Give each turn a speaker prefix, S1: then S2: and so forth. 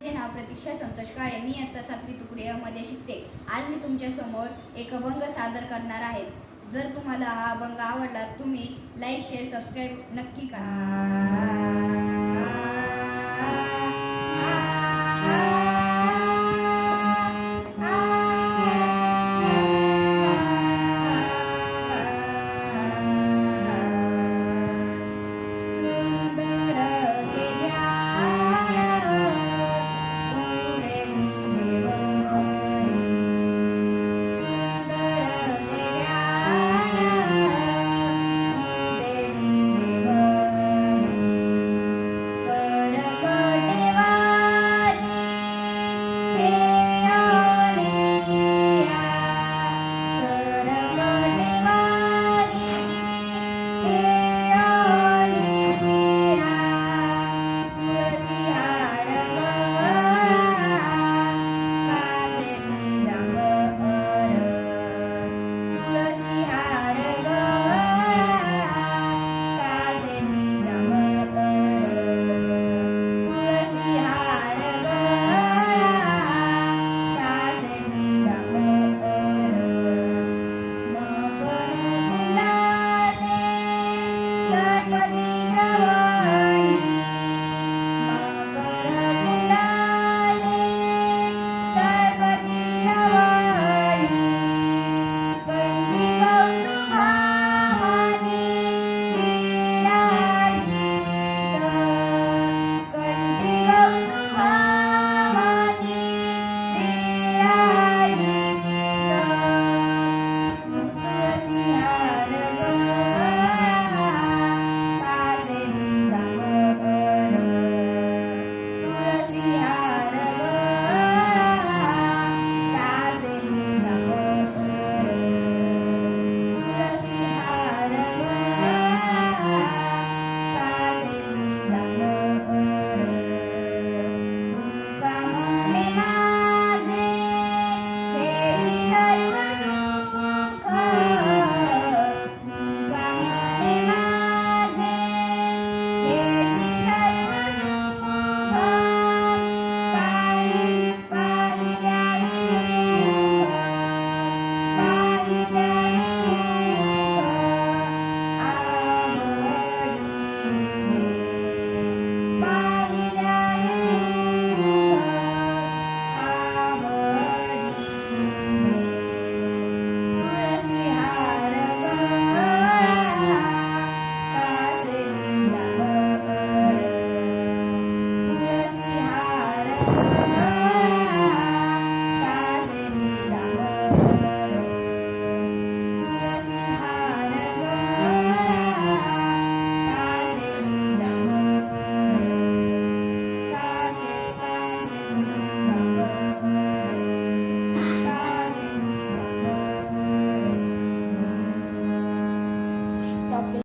S1: माझे नाव प्रतीक्षा संतोष काळे. मी आता सातवी तुकडी मध्ये शिकते. आज मी तुमच्यासमोर एक अभंग सादर करणार आहे. जर तुम्हाला हा अभंग आवडला तुम्ही लाईक शेअर सबस्क्राईब नक्की करा.